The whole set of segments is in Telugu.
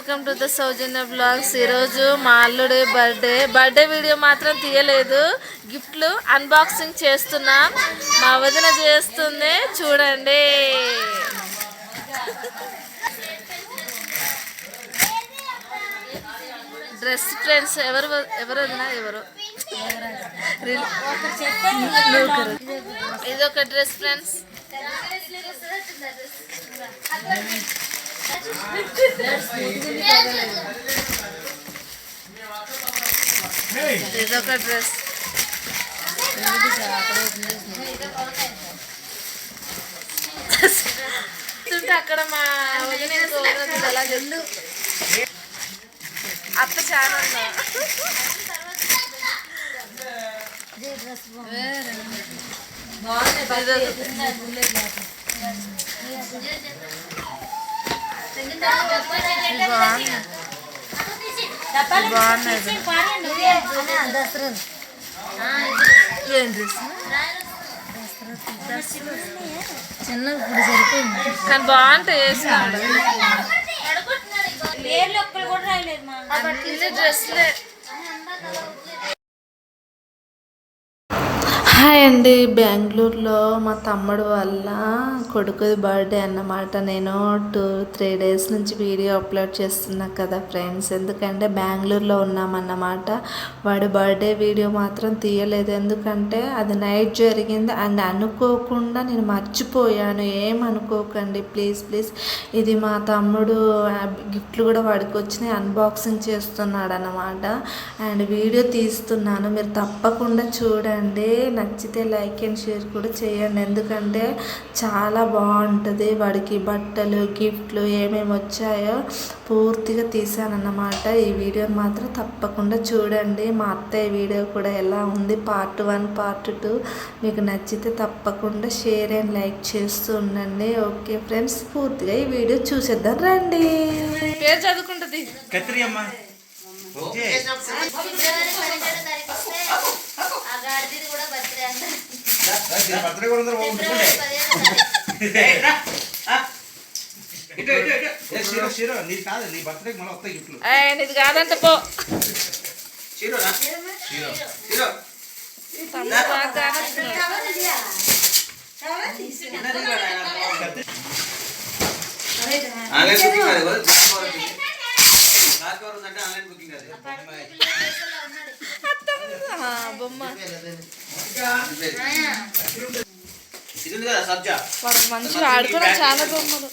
Welcome to the Sowjanya blogs ఈరోజు మా అల్లుడి బర్త్డే బర్త్డే వీడియో మాత్రం తీయలేదు. గిఫ్ట్లు అన్బాక్సింగ్ చేస్తున్నాం. మా వదిన చేస్తుంది. చూడండి. డ్రెస్ ఫ్రెండ్స్ ఎవరు ఎవరు వదినా? ఎవరు? ఇది ఒక డ్రెస్ ఫ్రెండ్స్ ఇది ఒక డ్రెస్ అక్కడ మా వదిన అలా చెల్లు అత్త చాలా బాగుంది బాగున్నది ఏం చిన్న ఇప్పుడు సరిపోయింది కానీ బాగుంటాయి వేసినాడు డ్రెస్లే. హాయ్ అండి. బెంగళూరులో మా తమ్ముడు వల్ల కొడుకుది బర్త్డే అన్నమాట. నేను టూ త్రీ డేస్ నుంచి వీడియో అప్లోడ్ చేస్తున్నా కదా ఫ్రెండ్స్. ఎందుకంటే బెంగళూరులో ఉన్నామన్నమాట వాడి బర్త్డే వీడియో మాత్రం తీయలేదు. ఎందుకంటే అది నైట్ జరిగింది. అండ్ అనుకోకుండా నేను మర్చిపోయాను. ఏమనుకోకండి. Please please. ఇది మా తమ్ముడు గిఫ్ట్లు కూడా వాడికి వచ్చినాయి. అన్బాక్సింగ్ చేస్తున్నాడు అన్నమాట అండ్ వీడియో తీస్తున్నాను. మీరు తప్పకుండా చూడండి. నాకు నచ్చితే లైక్ అండ్ షేర్ కూడా చేయండి. ఎందుకంటే చాలా బాగుంటుంది వాడికి బట్టలు గిఫ్ట్లు ఏమేమి వచ్చాయో పూర్తిగా తీసానన్నమాట. ఈ వీడియోని మాత్రం తప్పకుండా చూడండి. మా అత్తయ్య వీడియో కూడా ఎలా ఉంది? పార్ట్ వన్ పార్ట్ టూ మీకు నచ్చితే తప్పకుండా షేర్ అండ్ లైక్ చేస్తూ ఉండండి. ఓకే ఫ్రెండ్స్ పూర్తిగా ఈ వీడియో చూసేద్దాం రండి. పేరు చదువుకుంటుంది. అమ్మ. ఓకే. బర్త్డే కూడా షీరో నీది కాదు నీ బర్త్డేకి మళ్ళీ వస్తాయి గిఫ్ట్లు. ఇది కాదంట పో. ఆన్లైన్ బుకింగ్ ఆన్లైన్ బుకింగ్ ఆ, బొమ్మ ఇది ఉంది కదా సబ్జా వాడు మంచిగా ఆడుకోవడం చాలా బొమ్మలు.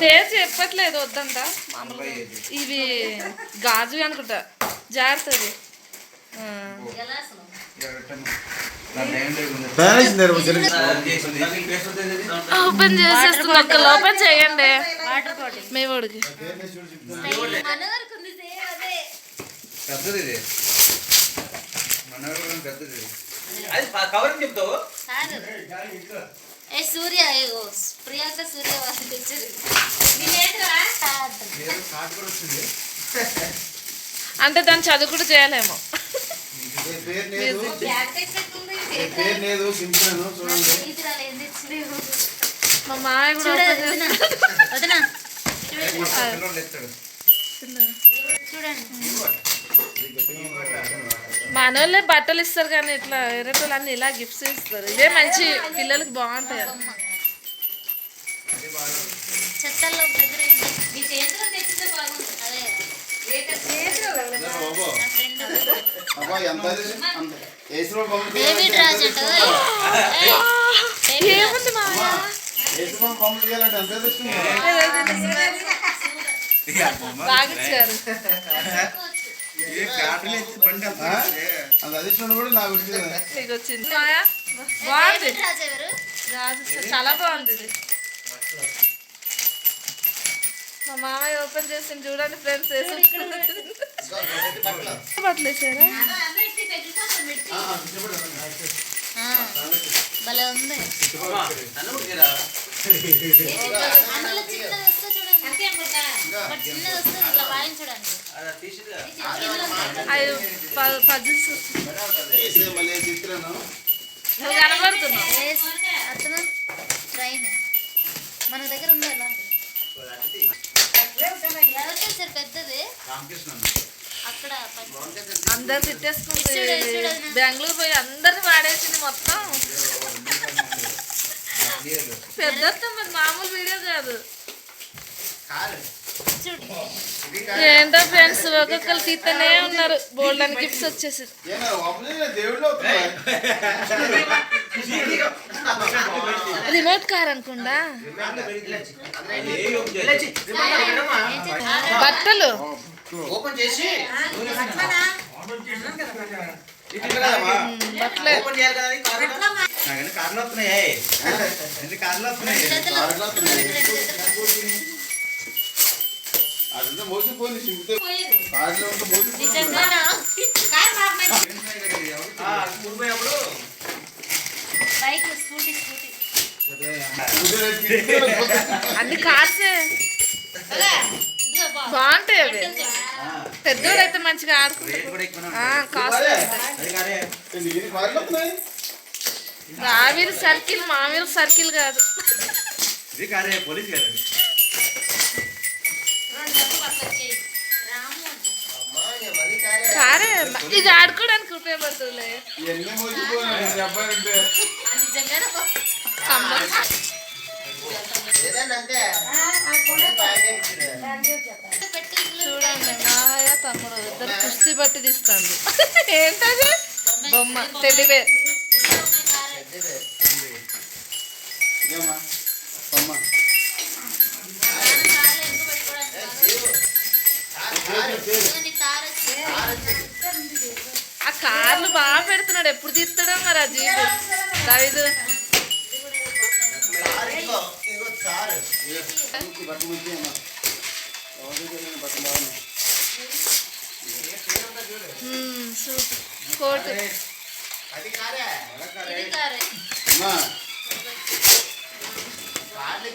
పేరు చెప్పట్లేదు వద్దంట. మామూలుగా ఇవి గాజువి అనుకుంటా. జాగ్రత్తది. ఓపెన్ చేసేస్తుంది ఒక్క ఓపెన్ చేయండి. మీ వాడికి. పెద్దది. ఇది మనోడు పెద్దది ఇది. అది కవర్ చెప్తావు ఏ సూర్య ఏగో. ప్రియాంక సూర్య వాళ్ళు తెచ్చారు అంటే దాన్ని చదువు కూడా చేయలేము. మా మామయ్య కూడా చూడండి. మనోళ్ళే బట్టలు ఇస్తారు కానీ ఇట్లా వేరే వాళ్ళు అన్ని ఇలా గిఫ్ట్స్ ఇస్తారు ఇదే మంచి పిల్లలకి బాగుంటాయి. ఏముంది బాగా ఇచ్చారు. అదిష్టం కూడా నాకు వచ్చింది బాగుంది. రాజ్ రాజు చాలా బాగుంది ఇది. మా మామయ్య ఓపెన్ చేసి చూడండి ఫ్రెండ్స్ వేసి బట్టలు వేసారా ఆ, భలే ఉంది. అందులో చిన్నది వస్తే చూడండి. చిన్నది వస్తే ఇట్లా వాయించడానికి. అవి పజిల్స్ నువ్వు కనబడుతున్నావు. అతను ట్రైన్ మన దగ్గర ఉంది అలాంటి పెద్దది. అక్కడ అందరు తిట్టేసుకుంది. బెంగళూరు పోయి అందరిని వాడేసింది మొత్తం. పెద్ద మరి మామూలు వీడియో కాదు. ఏంటో ఫ్రెండ్స్ ఒక్కొక్కరు తీస్తూనే ఉన్నారు. బోల్డ్ అని గిఫ్ట్స్ వచ్చేసి. రిమోట్ కార్ అనుకుండా బట్టలు? ఓపెన్ చేసి. బట్టలే. ఓపెన్ చేయాలి కదా అది కారు? నాకన్నీ కార్లు వస్తున్నాయి? కార్లు వస్తున్నాయి? Bike scooty scooty. అన్ని కార్సే. బాగుంటాయి అవి. ఆ, పెద్దోడైతే మంచిగా ఆడుకుంటారు సర్కిల్ మామూలు సర్కిల్ కాదు. ఇది కాదే పోలీస్ నిజంగానే పెట్టి ఇంట్లో చూడండి నాయ తమ్ముడు ఇద్దరు కుస్తీ పట్టి తీస్తాండు. ఏంటది? బొమ్మ తెలివే. ఇంట్లో ఉన్నాయి కారే. ఏమా అమ్మ నాన్న కారే ఎందుకు పెట్టుకోవడానికి కాదు. ఇదిగో నీ తారు వచ్చింది. ఆ కార్లు బాగా పెడుతున్నాడు. ఎప్పుడు తీస్తాడో మరి ఆ జీపు? దావిదు. కోట్. ఇది కారే. అమ్మా కార్లు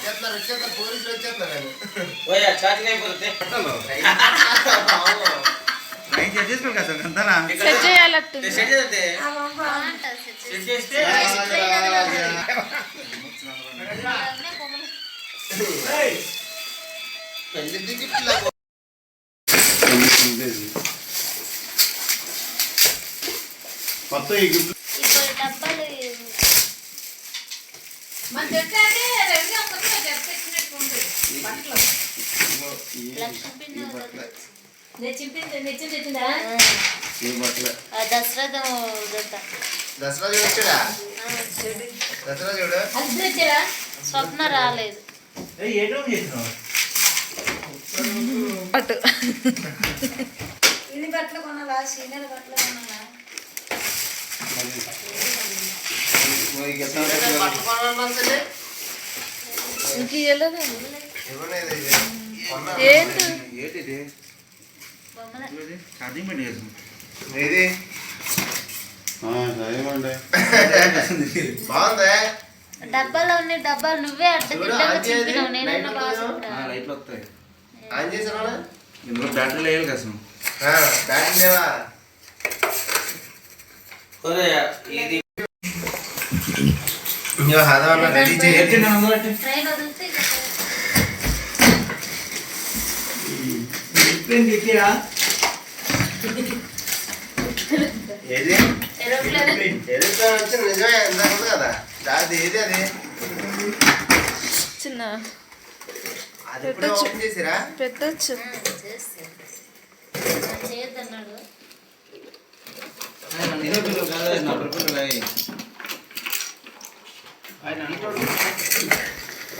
ట్రైన్ అయ్యేది అదే తిరిగేస్తున్నట్టు. ఓయా ఛార్జింగ్ అయిపోతుంది ట్రైన్ సెట్ కదా సార్ అంతనా చేస్తే. మొత్తం ఈ గిఫ్ట్ ఇప్పుడు డబ్బాలు లక్ష్మీ పిండి ఈ బట్టలే ఆ దసరా దసరా చూడొచ్చుడా ఆ, చూడు. దసరా చూడు స్వప్న రాలేదు అటు ఇది బట్టలు కొనాలా సీనియర్ బట్టలు కొనాలా బట్టలు కొనాలనుకుంటే ఇంక ఇవ్వలేదు. ఏంటి? ఛార్జింగ్ పెట్టి సరేమండి బాగుందా? డబ్బాలో ఉన్నాయి డబ్బాలు నువ్వే ఇందులో బ్యాటరీ కదా లేవా ఇది ఇంకా హదవన్న రెడీ చేయి ట్రైన్ వదిలితే ఇక ఏది ఏరోప్లేన్ వచ్చి నిజమే ఉంది కదా దాది ఏది అది చిన్న అది ఓపెన్ చేసిరా పెట్టచ్చు చేస్తే చేయొద్దన్నాడు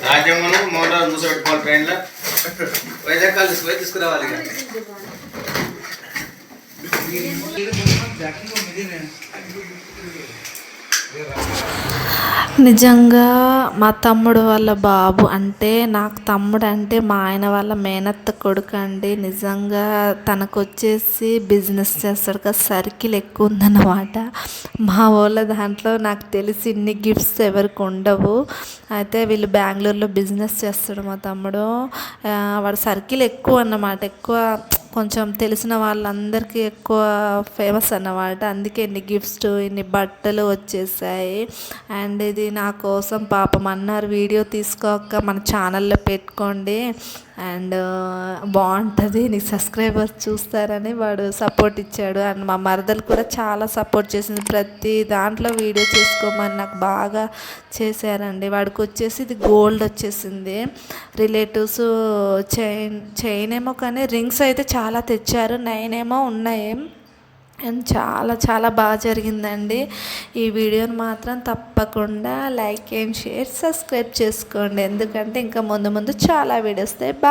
రాజ్యాంగం మోటార్ మూసపెట్టుకోవాలి ట్రైన్లో. వైజాగ్ కాల్ తీసుకుపోయి తీసుకురావాలి ఇక. నిజంగా మా తమ్ముడు వాళ్ళ బాబు అంటే నాకు తమ్ముడు అంటే మా ఆయన వాళ్ళ మేనత్త కొడుకు అండి. నిజంగా తనకు వచ్చేసి బిజినెస్ చేస్తాడు కదా సర్కిల్ ఎక్కువ ఉందన్నమాట మా వాళ్ళ దాంట్లో నాకు తెలిసి ఇన్ని గిఫ్ట్స్ ఎవరికి ఉండవు. అయితే వీళ్ళు బెంగళూరులో బిజినెస్ చేస్తాడు మా తమ్ముడు. వాడు సర్కిల్ ఎక్కువ అన్నమాట ఎక్కువ కొంచెం తెలిసిన వాళ్ళందరికీ ఎక్కువ ఫేమస్ అన్నమాట. అందుకే ఇన్ని గిఫ్ట్స్ ఇన్ని బట్టలు వచ్చేసాయి. అండ్ ఇది నా కోసం పాపం అన్నారు. వీడియో తీసుకోక మన ఛానల్లో పెట్టుకోండి. అండ్ బాగుంటుంది. నీ సబ్స్క్రైబర్స్ చూస్తారని వాడు సపోర్ట్ ఇచ్చాడు. అండ్ మా మరదలు కూడా చాలా సపోర్ట్ చేసింది. ప్రతి దాంట్లో వీడియో చేసుకోమని నాకు బాగా చేశారండి. వాడికి వచ్చేసి ఇది గోల్డ్ వచ్చేసింది. రిలేటివ్స్ చైన్ చైన్ ఏమో కానీ రింగ్స్ అయితే చాలా తెచ్చారు. నైన్ ఏమో ఉన్నాయి. అండ్ చాలా చాలా బాగా జరిగిందండి. ఈ వీడియోని మాత్రం తప్పకుండా లైక్ అండ్ షేర్ సబ్స్క్రైబ్ చేసుకోండి. ఎందుకంటే ఇంకా ముందు ముందు చాలా వీడియోస్ బాగా బా